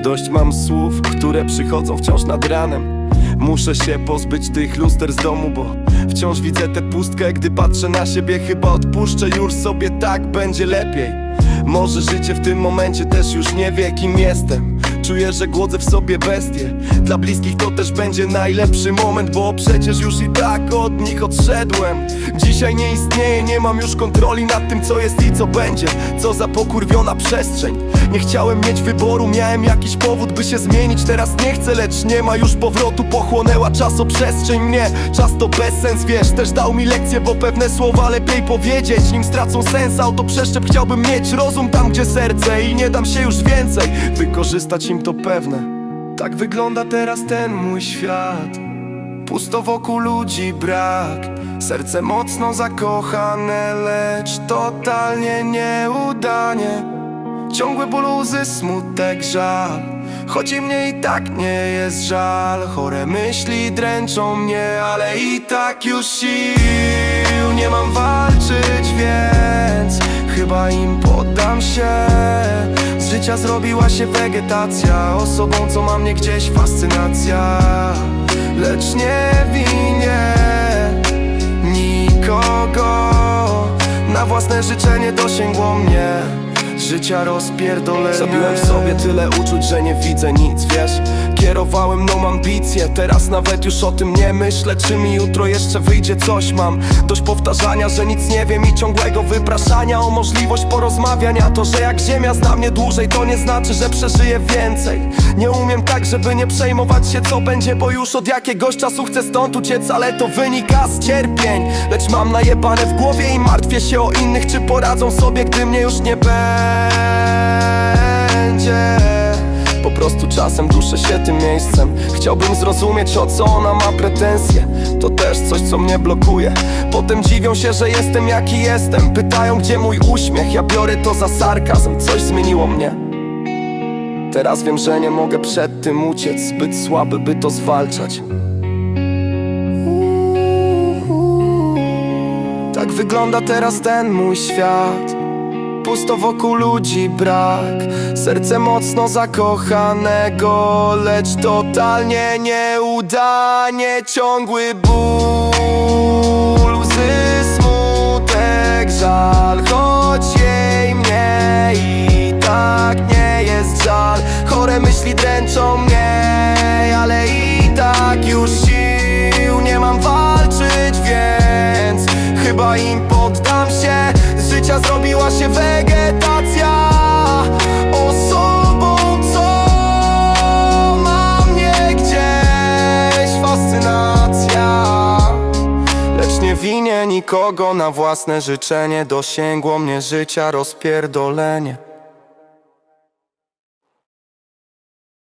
Dość mam słów, które przychodzą wciąż nad ranem. Muszę się pozbyć tych luster z domu, bo wciąż widzę tę pustkę. Gdy patrzę na siebie, chyba odpuszczę już sobie tak będzie lepiej. Może życie w tym momencie też już nie wie kim jestem. Czuję, że głodzę w sobie bestie. Dla bliskich to też będzie najlepszy moment Bo przecież już i tak od nich odszedłem. Dzisiaj nie istnieje, nie mam już kontroli nad tym co jest i co będzie. Co za pokurwiona przestrzeń Nie chciałem mieć wyboru, miałem jakiś powód by się zmienić. Teraz nie chcę, lecz nie ma już powrotu. Pochłonęła czasoprzestrzeń mnie. Czas to bezsens, wiesz, też dał mi lekcję Bo pewne słowa lepiej powiedzieć Nim stracą sens, autoprzeszczep chciałbym mieć Rozum tam, gdzie serce i nie dam się już więcej Wykorzystać im to pewne. Tak wygląda teraz ten mój świat. Pusto wokół ludzi brak. Serce mocno zakochane, lecz totalnie nieudanie Ciągłe ból, łzy, smutek, żal. Choć mnie i tak nie jest żal. Chore myśli dręczą mnie, ale i tak już sił Nie mam walczyć, więc chyba im poddam się. Z życia zrobiła się wegetacja. Osobą, co ma mnie gdzieś fascynacja. Lecz nie winię nikogo. Na własne życzenie dosięgło mnie Życia rozpierdolenia. Zabiłem w sobie tyle uczuć, że nie widzę nic, wiesz? Kierowałem mną ambicje, teraz nawet już o tym nie myślę. Czy mi jutro jeszcze wyjdzie coś? Mam Dość powtarzania, że nic nie wiem i ciągłego wypraszania O możliwość porozmawiania. To, że jak ziemia zna mnie dłużej To nie znaczy, że przeżyję więcej Nie umiem tak, żeby nie przejmować się co będzie Bo już od jakiegoś czasu chcę stąd uciec Ale to wynika z cierpień. Lecz mam najebane w głowie i martwię się o innych Czy poradzą sobie, gdy mnie już nie będzie. Po prostu czasem duszę się tym miejscem. Chciałbym zrozumieć o co ona ma pretensje. To też coś co mnie blokuje. Potem dziwią się, że jestem jaki jestem. Pytają gdzie mój uśmiech. Ja biorę to za sarkazm. Coś zmieniło mnie Teraz wiem, że nie mogę przed tym uciec Zbyt słaby by to zwalczać. Tak wygląda teraz ten mój świat. Pusto wokół ludzi brak. Serce mocno zakochanego Lecz totalnie nieudanie Ciągły ból żal Chore myśli dręczą mnie Ale i tak już sił nie mam walczyć Więc chyba im poddam się. Z życia zrobiła się wegetacja. Osobą, co ma mnie gdzieś fascynacja. Lecz nie winię nikogo na własne życzenie. Dosięgło mnie życia rozpierdolenie